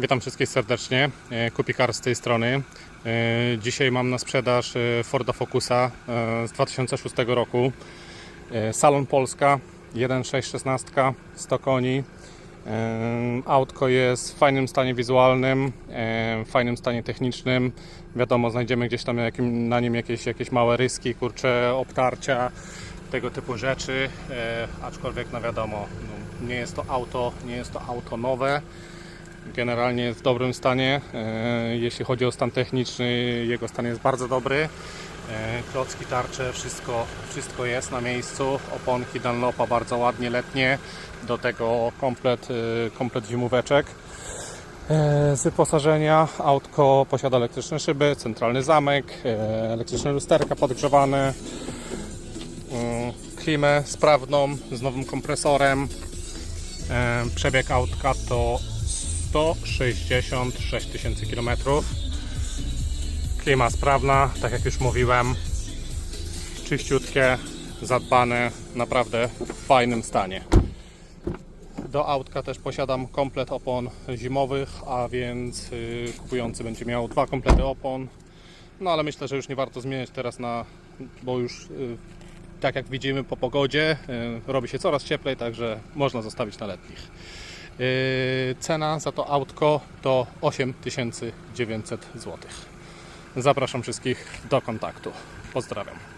Witam wszystkich serdecznie. E, Kupikar z tej strony. E, Dzisiaj mam na sprzedaż e, Forda Focusa z 2006 roku. Salon Polska 1.616, 100 koni. Autko jest w fajnym stanie wizualnym, w fajnym stanie technicznym. Wiadomo, znajdziemy gdzieś tam na nim jakieś, jakieś małe ryski, kurcze, obtarcia, tego typu rzeczy. Aczkolwiek, no wiadomo, no, nie jest to auto, nie jest to auto nowe generalnie jest w dobrym stanie. E, Jeśli chodzi o stan techniczny, jego stan jest bardzo dobry. E, Klocki, tarcze, wszystko, wszystko jest na miejscu. Oponki Dunlopa bardzo ładnie letnie. Do tego komplet, e, komplet zimóweczek. Z wyposażenia autko posiada elektryczne szyby, centralny zamek, elektryczne lusterka podgrzewane, mm, klimę sprawną z nowym kompresorem. Przebieg autka to 166 tysięcy km. Klima sprawna, tak jak już mówiłem. Czyściutkie, zadbane, naprawdę w fajnym stanie. Do autka też posiadam komplet opon zimowych, a więc y, kupujący będzie miał dwa komplety opon. No ale myślę, że już nie warto zmieniać teraz na, bo już y, tak jak widzimy po pogodzie, y, robi się coraz cieplej, także można zostawić na letnich. Yy, Cena za to autko to 8900 zł. Zapraszam wszystkich do kontaktu. Pozdrawiam.